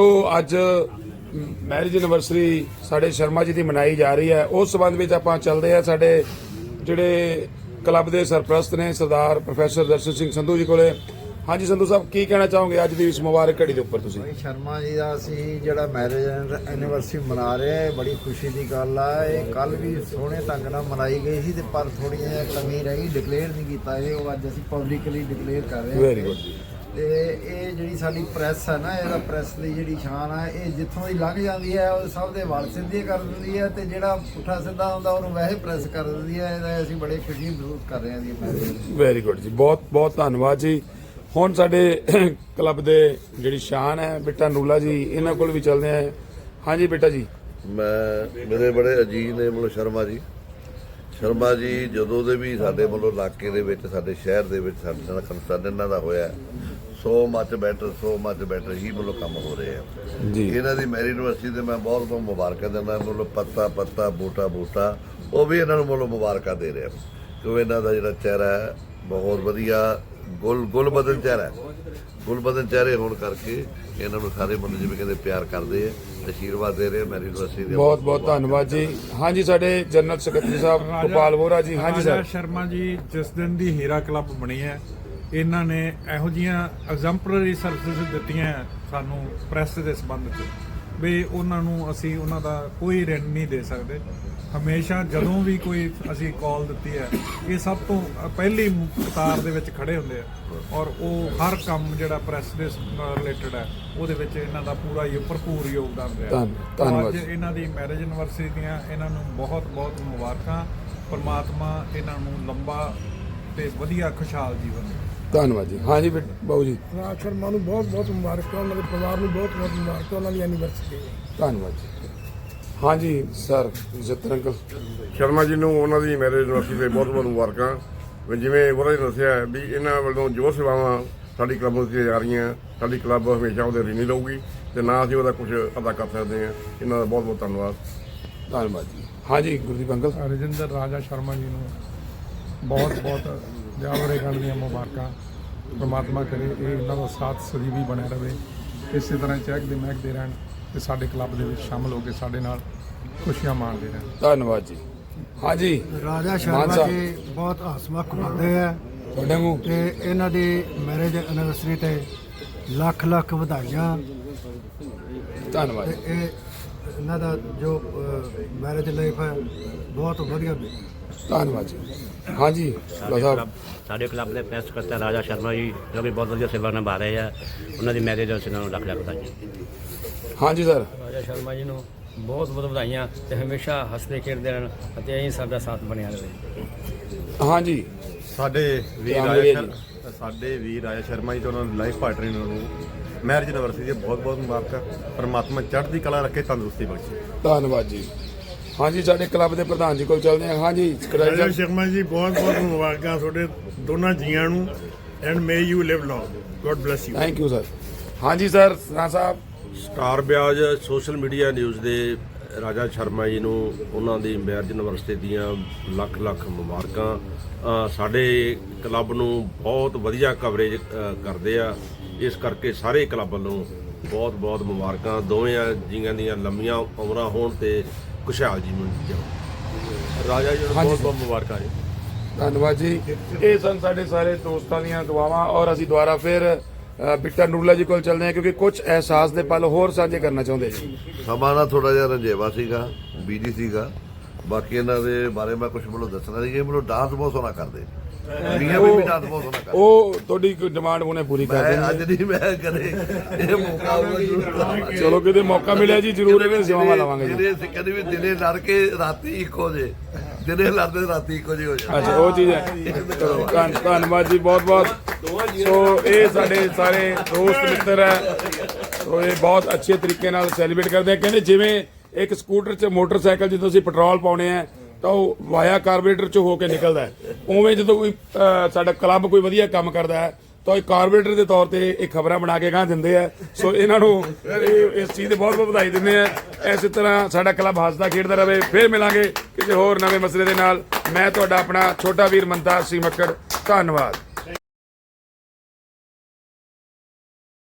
ਸੋ ਅੱਜ marriage anniversary ਸਾਡੇ ਸ਼ਰਮਾ ਜੀ ਦੀ ਮਨਾਈ ਜਾ ਰਹੀ ਹੈ। ਉਸ ਸਬੰਧ ਵਿੱਚ ਆਪਾਂ ਚੱਲਦੇ ਆ ਸਾਡੇ ਜਿਹੜੇ ਕਲੱਬ ਦੇ ਸਰਪ੍ਰਸਤ ਨੇ ਸਰਦਾਰ ਪ੍ਰੋਫੈਸਰ ਦਰਸ਼ਨ ਸਿੰਘ ਸੰਧੂ ਜੀ ਕੋਲੇ। ਹਾਂਜੀ ਸੰਧੂ ਸਾਹਿਬ ਕੀ ਕਹਿਣਾ ਚਾਹੋਗੇ ਅੱਜ ਦੀ ਇਸ ਮੁਬਾਰਕ ਘੜੀ ਦੇ ਉੱਪਰ ਤੁਸੀਂ? ਭਾਈ ਸ਼ਰਮਾ ਜੀ ਦਾ ਅਸੀਂ ਜਿਹੜਾ ਮੈਰਿਜ ਐਨੀਵਰਸਰੀ ਮਨਾ ਰਹੇ ਹਾਂ ਬੜੀ ਖੁਸ਼ੀ ਦੀ ਗੱਲ ਆ। ਇਹ ਕੱਲ ਵੀ ਸੋਹਣੇ ਢੰਗ ਨਾਲ ਮਨਾਈ ਗਈ ਸੀ ਤੇ ਪਰ ਥੋੜੀ ਜਿਹੀ ਕਮੀ ਰਹਿ ਡਿਕਲੇਅਰ ਨਹੀਂ ਕੀਤਾ ਇਹ। ਉਹ ਅੱਜ ਅਸੀਂ ਪਬਲਿਕਲੀ ਡਿਕਲੇਅਰ ਕਰ ਰਹੇ ਹਾਂ। ਵੈਰੀ ਗੁੱਡ ਤੇ ਇਹ ਜਿਹੜੀ ਸਾਡੀ ਪ੍ਰੈਸ ਹੈ ਨਾ ਇਹਦਾ ਪ੍ਰੈਸ ਦੀ ਜਿਹੜੀ ਸ਼ਾਨ ਹੈ ਇਹ ਜਿੱਥੋਂ ਦੀ ਲੰਘ ਜਾਂਦੀ ਹੈ ਉਹ ਸਭ ਦੇ ਵਾਲ ਸਿੱਧੇ ਕਰ ਦਿੰਦੀ ਹੈ ਤੇ ਜਿਹੜਾ ਪੁੱਠਾ ਸਿੱਧਾ ਹੁੰਦਾ ਉਹਨੂੰ ਵੈਸੇ ਪ੍ਰੈਸ ਕਰ ਦਿੰਦੀ ਹੈ ਇਹਦਾ ਅਸੀਂ ਬੜੇ ਖੁਸ਼ੀ ਮਹਿਸੂਸ ਕਰ ਰਹੇ ਹਾਂ ਜੀ ਵੈਰੀ ਗੁੱਡ ਜੀ ਬਹੁਤ ਬਹੁਤ ਧੰਨਵਾਦ ਜੀ। ਹੁਣ ਸਾਡੇ ਕਲੱਬ ਦੇ ਜਿਹੜੀ ਸ਼ਾਨ ਹੈ ਬੇਟਾ ਨੂਲਾ ਜੀ ਇਹਨਾਂ ਕੋਲ ਵੀ ਚੱਲਦੇ ਆ। ਹਾਂਜੀ ਬੇਟਾ ਜੀ। ਮੈਂ ਮੇਰੇ ਬੜੇ ਅਜੀਜ਼ ਨੇ ਮਤਲਬ ਸ਼ਰਮਾ ਜੀ। ਸ਼ਰਮਾ ਜੀ ਜਦੋਂ ਦੇ ਵੀ ਸਾਡੇ ਮਤਲਬ ਇਲਾਕੇ ਦੇ ਵਿੱਚ ਸਾਡੇ ਸ਼ਹਿਰ ਦੇ ਵਿੱਚ ਸਾਡੇ ਨਾਲ ਕੰਸਰਨ ਇਹਨਾਂ ਦਾ ਹੋਇਆ ਸੋ ਮੱਚ ਬੈਟਰ ਸੋ ਮੱਚ ਬੈਟਰ ਹੀ ਮਤਲਬ ਕੰਮ ਹੋ ਰਹੇ ਆ। ਜੀ। ਇਹਨਾਂ ਦੀ ਮੈਰੀ ਯੂਨੀਵਰਸਿਟੀ ਤੇ ਮੈਂ ਬਹੁਤ ਬਹੁਤ ਮੁਬਾਰਕਾਂ ਦਿੰਦਾ ਮਤਲਬ ਪੱਤਾ ਪੱਤਾ ਬੂਟਾ ਬੂਟਾ ਉਹ ਵੀ ਇਹਨਾਂ ਨੂੰ ਮਤਲਬ ਮੁਬਾਰਕਾਂ ਦੇ ਰਿਹਾ। ਕਿਉਂਕਿ ਇਹਨਾਂ ਦਾ ਜਿਹੜਾ ਚਿਹਰਾ ਹੈ ਬਹੁਤ ਵਧੀਆ ਗੁਲ ਗੁਲ ਬਦਨ ਚਿਹਰਾ ਹੈ। ਗੁਲ ਬਦਨ ਚਿਹਰੇ ਹੋਣ ਕਰਕੇ ਇਹਨਾਂ ਨੂੰ ਸਾਰੇ ਬੰਦੇ ਜਿਵੇਂ ਕਹਿੰਦੇ ਪਿਆਰ ਕਰਦੇ ਆ ਆਸ਼ੀਰਵਾਦ ਦੇ ਰਹੇ ਮੈਰੀ ਯੂਨੀਵਰਸਿਟੀ ਦੇ ਬਹੁਤ ਬਹੁਤ ਧੰਨਵਾਦ ਜੀ। ਹਾਂਜੀ ਸਾਡੇ ਜਨਰਲ ਸਕੱਤਰੀ ਸਾਹਿਬ ਗੋਪਾਲ ਵੋਰਾ ਜੀ। ਹਾਂਜੀ ਸਰ ਸ਼ਰਮਾ ਜੀ ਜਿਸ ਦਿਨ ਦੀ ਹੀਰਾ ਕਲੱਬ ਬਣੀ ਹੈ ਇਹਨਾਂ ਨੇ ਇਹੋ ਜੀਆਂ ਐਗਜ਼ੈਂਪਲਰੀ ਸਰਵਿਸਿਜ਼ ਦਿੱਤੀਆਂ ਸਾਨੂੰ ਪ੍ਰੈਸ ਦੇ ਸੰਬੰਧ ਚ ਵੀ ਉਹਨਾਂ ਨੂੰ ਅਸੀਂ ਉਹਨਾਂ ਦਾ ਕੋਈ ਰਿਣ ਨਹੀਂ ਦੇ ਸਕਦੇ। ਹਮੇਸ਼ਾ ਜਦੋਂ ਵੀ ਕੋਈ ਅਸੀਂ ਕਾਲ ਦਿੱਤੀ ਹੈ ਇਹ ਸਭ ਤੋਂ ਪਹਿਲੀ ਕਤਾਰ ਦੇ ਵਿੱਚ ਖੜੇ ਹੁੰਦੇ ਆ ਔਰ ਉਹ ਹਰ ਕੰਮ ਜਿਹੜਾ ਪ੍ਰੈਸ ਦੇ ਰਿਲੇਟਡ ਹੈ ਉਹਦੇ ਵਿੱਚ ਇਹਨਾਂ ਦਾ ਪੂਰਾ ਹੀ ਭਰਪੂਰ ਯੋਗਦਾਨ ਰਿਹਾ। ਧੰਨ- ਧੰਨਵਾਦ। ਅੱਜ। ਇਹਨਾਂ ਦੀ ਮੈਰਿਜ ਐਨਵਰਸਰੀ ਦੀਆਂ ਇਹਨਾਂ ਨੂੰ ਬਹੁਤ ਬਹੁਤ ਮੁਬਾਰਕਾਂ। ਪਰਮਾਤਮਾ ਇਹਨਾਂ ਨੂੰ ਲੰਬਾ ਤੇ ਵਧੀਆ ਖੁਸ਼ਹਾਲ ਜੀਵਨ ਦੇ ਧੰਨਵਾਦ ਜੀ। ਹਾਂਜੀ ਬੇਟ- ਬਾਊ ਜੀ। ਰਾਜ ਸ਼ਰਮਾ ਨੂੰ ਬਹੁਤ ਬਹੁਤ ਮੁਬਾਰਕਾਂ ਉਹਨਾਂ ਦੇ ਪਰਿਵਾਰ ਨੂੰ ਬਹੁਤ ਬਹੁਤ ਮੁਬਾਰਕਾਂ ਉਹਨਾਂ ਦੀ ਐਨੀਵਰਸਰੀ ਧੰਨਵਾਦ ਜੀ। ਹਾਂਜੀ ਸਰ ਜਤਨ ਅੰਕਲ। ਸ਼ਰਮਾ ਜੀ ਨੂੰ ਉਹਨਾਂ ਦੀ ਮੈਰਿਜ ਯੂਨੀਵਰਸਿਟੀ ਦੇ ਬਹੁਤ ਬਹੁਤ ਮੁਬਾਰਕਾਂ। ਵੀ ਜਿਵੇਂ ਉਹਨਾਂ ਨੇ ਦੱਸਿਆ ਹੈ ਵੀ ਇਹਨਾਂ ਵੱਲੋਂ ਜੋ ਸੇਵਾਵਾਂ ਸਾਡੀ ਕਲੱਬ ਨੂੰ ਦਿੱਤੀਆਂ ਜਾ ਰਹੀਆਂ ਸਾਡੀ ਕਲੱਬ ਹਮੇਸ਼ਾ ਉਹਦੇ ਰੀਨੀ ਲਊਗੀ ਤੇ ਨਾ ਅਸੀਂ ਉਹਦਾ ਕੁਝ ਅਦਾ ਕਰ ਸਕਦੇ ਹਾਂ। ਇਹਨਾਂ ਦਾ ਬਹੁਤ ਬਹੁਤ ਧੰਨਵਾਦ। ਧੰਨਵਾਦ ਜੀ। ਹਾਂਜੀ ਗੁਰਦੀਪ ਅੰਕਲ। ਰਜਿੰਦਰ ਰਾਜਾ ਸ਼ਰਮਾ ਜੀ ਨੂੰ ਬਹੁਤ ਬਹੁਤ ਜਾਵਰੇ ਗਣ ਦੀਆਂ ਮੁਬਾਰਕਾਂ ਪ੍ਰਮਾਤਮਾ ਕਰੇ ਇਹ ਇਹਨਾਂ ਦਾ ਸਾਥ ਸਦੀ ਵੀ ਬਣਿਆ ਰਵੇ ਇਸੇ ਤਰ੍ਹਾਂ ਚਹਿਕਦੇ ਮਹਿਕਦੇ ਰਹਿਣ ਤੇ ਸਾਡੇ ਕਲੱਬ ਦੇ ਵਿੱਚ ਸ਼ਾਮਲ ਹੋ ਕੇ ਸਾਡੇ ਨਾਲ ਖੁਸ਼ੀਆਂ ਮਾਣਦੇ ਰਹਿਣ ਧੰਨਵਾਦ ਜੀ ਹਾਂਜੀ ਰਾਜਾ ਸ਼ਰਮਾ। ਜੀ ਬਹੁਤ ਹਸਮੁਖ ਬੰਦੇ ਆ ਤੁਹਾਡੇ ਨੂੰ ਤੇ ਇਹਨਾਂ ਦੀ ਮੈਰਿਜ ਐਨਵਰਸਰੀ ਤੇ ਲੱਖ ਲੱਖ ਵਧਾਈਆਂ ਧੰਨਵਾਦ। ਇਹ ਇਹਨਾਂ ਦਾ ਜੋ ਮੈਰਿਜ ਲਾਈਫ ਹੈ ਬਹੁਤ ਵਧੀਆ ਬੀਤੀ। ਧੰਨਵਾਦ ਜੀ। ਹਾਂਜੀ ਲਾ ਸਾਹਿਬ ਕਲੱਬ ਸਾਡੇ ਕਲੱਬ ਦੇ ਪ੍ਰੈਸ ਕਰਤਾ ਰਾਜਾ ਸ਼ਰਮਾ ਜੀ ਜੋ ਵੀ ਬਹੁਤ ਵਧੀਆ ਸੇਵਾ ਨਿਭਾ ਰਹੇ ਆ ਉਹਨਾਂ ਦੀ ਮੈਰਿਜ ਉਸ ਨੂੰ ਲੱਖ ਲੱਖ ਵਧਾਈਆਂ ਹਾਂਜੀ ਸਰ ਰਾਜਾ ਸ਼ਰਮਾ ਜੀ ਨੂੰ ਬਹੁਤ ਬਹੁਤ ਵਧਾਈਆਂ ਤੇ ਹਮੇਸ਼ਾ ਹੱਸਦੇ ਖੇਡਦੇ ਰਹਿਣ ਅਤੇ ਐਂ ਸਾਡਾ ਸਾਥ ਬਣਿਆ ਰਹੇ। ਹਾਂਜੀ। ਸਾਡੇ ਵੀਰ ਧਿਆਨ ਰਾਜਾ ਦੇਈਏ ਸ਼ਰ- ਸਾਡੇ ਵੀਰ ਰਾਜਾ ਸ਼ਰਮਾ ਜੀ ਤੇ ਉਹਨਾਂ ਦੀ ਲਾਈਫ ਪਾਰਟਨਰ ਨੂੰ ਮੈਰਿਜ ਐਨਵਰਸਰੀ ਦੀਆਂ ਬਹੁਤ ਬਹੁਤ ਮੁਬਾਰਕਾਂ। ਪਰਮਾਤਮਾ ਚੜ੍ਹਦੀ ਕਲਾ ਰੱਖੇ ਤੰਦਰੁਸਤੀ ਬਖਸ਼ੇ। ਧੰਨਵਾਦ ਜੀ। ਹਾਂਜੀ ਸਾਡੇ ਕਲੱਬ ਦੇ ਪ੍ਰਧਾਨ ਜੀ ਕੋਲ ਚੱਲਦੇ ਹਾਂ। ਹਾਂਜੀ ਸਕਰਾਈ ਰਾਜਾ ਸਾਹਿਬ ਸ਼ਰਮਾ ਜੀ ਬਹੁਤ ਬਹੁਤ ਮੁਬਾਰਕਾਂ ਤੁਹਾਡੇ ਦੋਨਾਂ ਜੀਆਂ ਨੂੰ। And may you live long God bless you thank you sir ਹਾਂਜੀ ਸਰ ਸਰਾਂ ਸਾਹਿਬ। ਸਟਾਰ ਵਿਆਜ ਸੋਸ਼ਲ ਮੀਡੀਆ ਨਿਊਜ਼ ਦੇ ਰਾਜਾ ਸ਼ਰਮਾ ਜੀ ਨੂੰ ਉਹਨਾਂ ਦੀ ਮੈਰਿਜ ਯੂਨੀਵਰਸਿਟੀ ਦੀਆਂ ਲੱਖ ਲੱਖ ਮੁਬਾਰਕਾਂ। ਅ, ਸਾਡੇ ਕਲੱਬ ਨੂੰ ਬਹੁਤ ਵਧੀਆ ਕਵਰੇਜ ਅ, ਕਰਦੇ ਆ। ਇਸ ਕਰਕੇ ਸਾਰੇ ਕਲੱਬ ਵੱਲੋਂ ਬਹੁਤ ਬਹੁਤ ਮੁਬਾਰਕਾਂ। ਦੋਵੇਂ ਜੀਆਂ ਦੀਆਂ ਲੰਮੀਆਂ ਉਮਰਾਂ ਹੋਣ ਤੇ ਖੁਸ਼ਹਾਲ ਜੀਵਨ ਜਿਉਣ ਰਾਜਾ ਜੀ ਨੂੰ ਹਾਂਜੀ ਬਹੁਤ। ਬਹੁਤ ਮੁਬਾਰਕਾਂ ਜੀ। ਧੰਨਵਾਦ ਜੀ। ਇਹ ਸਨ ਸਾਡੇ ਸਾਰੇ ਦੋਸਤਾਂ ਦੀਆਂ ਦੁਆਵਾਂ ਔਰ ਅਸੀਂ ਦੁਬਾਰਾ ਫਿਰ ਅ, ਬਿੱਟਾ ਨੂਰਲਾ ਜੀ ਕੋਲ ਚੱਲਦੇ ਹਾਂ ਕਿਉਂਕਿ ਕੁਝ ਅਹਿਸਾਸ ਦੇ ਪਲ ਹੋਰ ਸਾਂਝੇ ਕਰਨਾ ਚਾਹੁੰਦੇ ਜੀ। ਸਮਾਂ ਨਾ ਥੋੜਾ ਜਿਹਾ ਰੰਜੇਵਾ ਸੀਗਾ ਬੀਜੀ ਸੀਗਾ। ਬਾਕੀ ਇਹਨਾਂ ਦੇ ਬਾਰੇ ਮੈਂ ਕੁਝ ਮੈਨੂੰ ਦੱਸਣਾ ਨਹੀਂ ਕਿ ਮੈਨੂੰ ਡਾਂਸ ਬਹੁਤ ਸੋਹਣਾ ਕਰਦੇ ਮੀਆਂ ਬਹੁਤ ਸੋਹਣਾ ਉਹ ਤੁਹਾਡੀ ਕੋਈ ਡਿਮਾਂਡ ਉਹਨੇ ਪੂਰੀ ਕਰ ਮੈਂ ਅੱਜ ਦੇਣੀ ਨਹੀਂ ਮੈਂ ਕਰੇ ਇਹ ਮੌਕਾ ਹੋਊਗਾ ਜ਼ਰੂਰ। ਚਲੋ ਕਿਤੇ ਮੌਕਾ ਮਿਲਿਆ ਜੀ ਜ਼ਰੂਰ ਇਹਨੇ ਸੇਵਾਵਾਂ ਲਵਾਂਗੇ ਜੀ। ਜਿਹੜੇ ਸਿੱਖਾਂ ਦੇ ਵੀ ਦਿਨੇ ਲੜ ਕੇ ਰਾਤੀ ਇੱਕੋ ਜੇ। ਦਿਨੇ ਲੜਦੇ ਰਾਤੀ ਇੱਕੋ ਜੇ ਹੋ ਜਾਂਦੇ ਅੱਛਾ ਉਹ ਚੀਜ਼ ਹੈ। ਚਲੋ ਧੰਨ- ਧੰਨਵਾਦ ਜੀ ਬਹੁਤ ਬਹੁਤ। ਸੋ ਇਹ ਸਾਡੇ ਸਾਰੇ ਦੋਸਤ ਮਿੱਤਰ ਹੈ। ਸੋ ਇਹ ਬਹੁਤ ਅੱਛੇ ਤਰੀਕੇ ਨਾਲ ਸੈਲੀਬ੍ਰੇਟ ਕਰਦੇ ਆ। ਕਹਿੰਦੇ ਜਿਵੇਂ ਇੱਕ ਸਕੂਟਰ 'ਚ ਮੋਟਰਸਾਈਕਲ ਜਦੋਂ ਅਸੀਂ ਪੈਟਰੋਲ ਪਾਉਣੇ ਆ ਤਾਂ ਉਹ ਵਾਇਆ ਕਾਰਬੋਰੇਟਰ 'ਚੋਂ ਹੋ ਕੇ ਨਿਕਲਦਾ ਹੈ। ਉਵੇਂ ਜਦੋਂ ਕੋਈ ਸਾਡਾ ਕਲੱਬ ਕੋਈ ਵਧੀਆ ਕੰਮ ਕਰਦਾ ਹੈ, ਤਾਂ ਇਹ ਕਾਰਬੋਰੇਟਰ ਦੇ ਤੌਰ ਤੇ ਇਹ ਖਬਰਾਂ ਬਣਾ ਕੇ ਗਾਂ ਦਿੰਦੇ ਆ। ਸੋ ਇਹਨਾਂ ਨੂੰ ਇਹ, ਇਸ ਚੀਜ਼ ਦੇ ਬਹੁਤ ਬਹੁਤ ਵਧਾਈ ਦਿੰਦੇ ਆ। ਇਸੇ ਤਰ੍ਹਾਂ ਸਾਡਾ ਕਲੱਬ ਹੱਸਦਾ ਖੇਡਦਾ ਰਹੇ ਫਿਰ ਮਿਲਾਂਗੇ ਕਿਸੇ ਹੋਰ ਨਵੇਂ ਮਸਲੇ ਦੇ ਨਾਲ। ਮੈਂ ਤੁਹਾਡਾ ਆਪਣਾ ਛੋਟਾ ਵੀਰ ਮੰਤਾ ਸੀ ਮੱਕੜ। ਧੰਨਵਾਦ।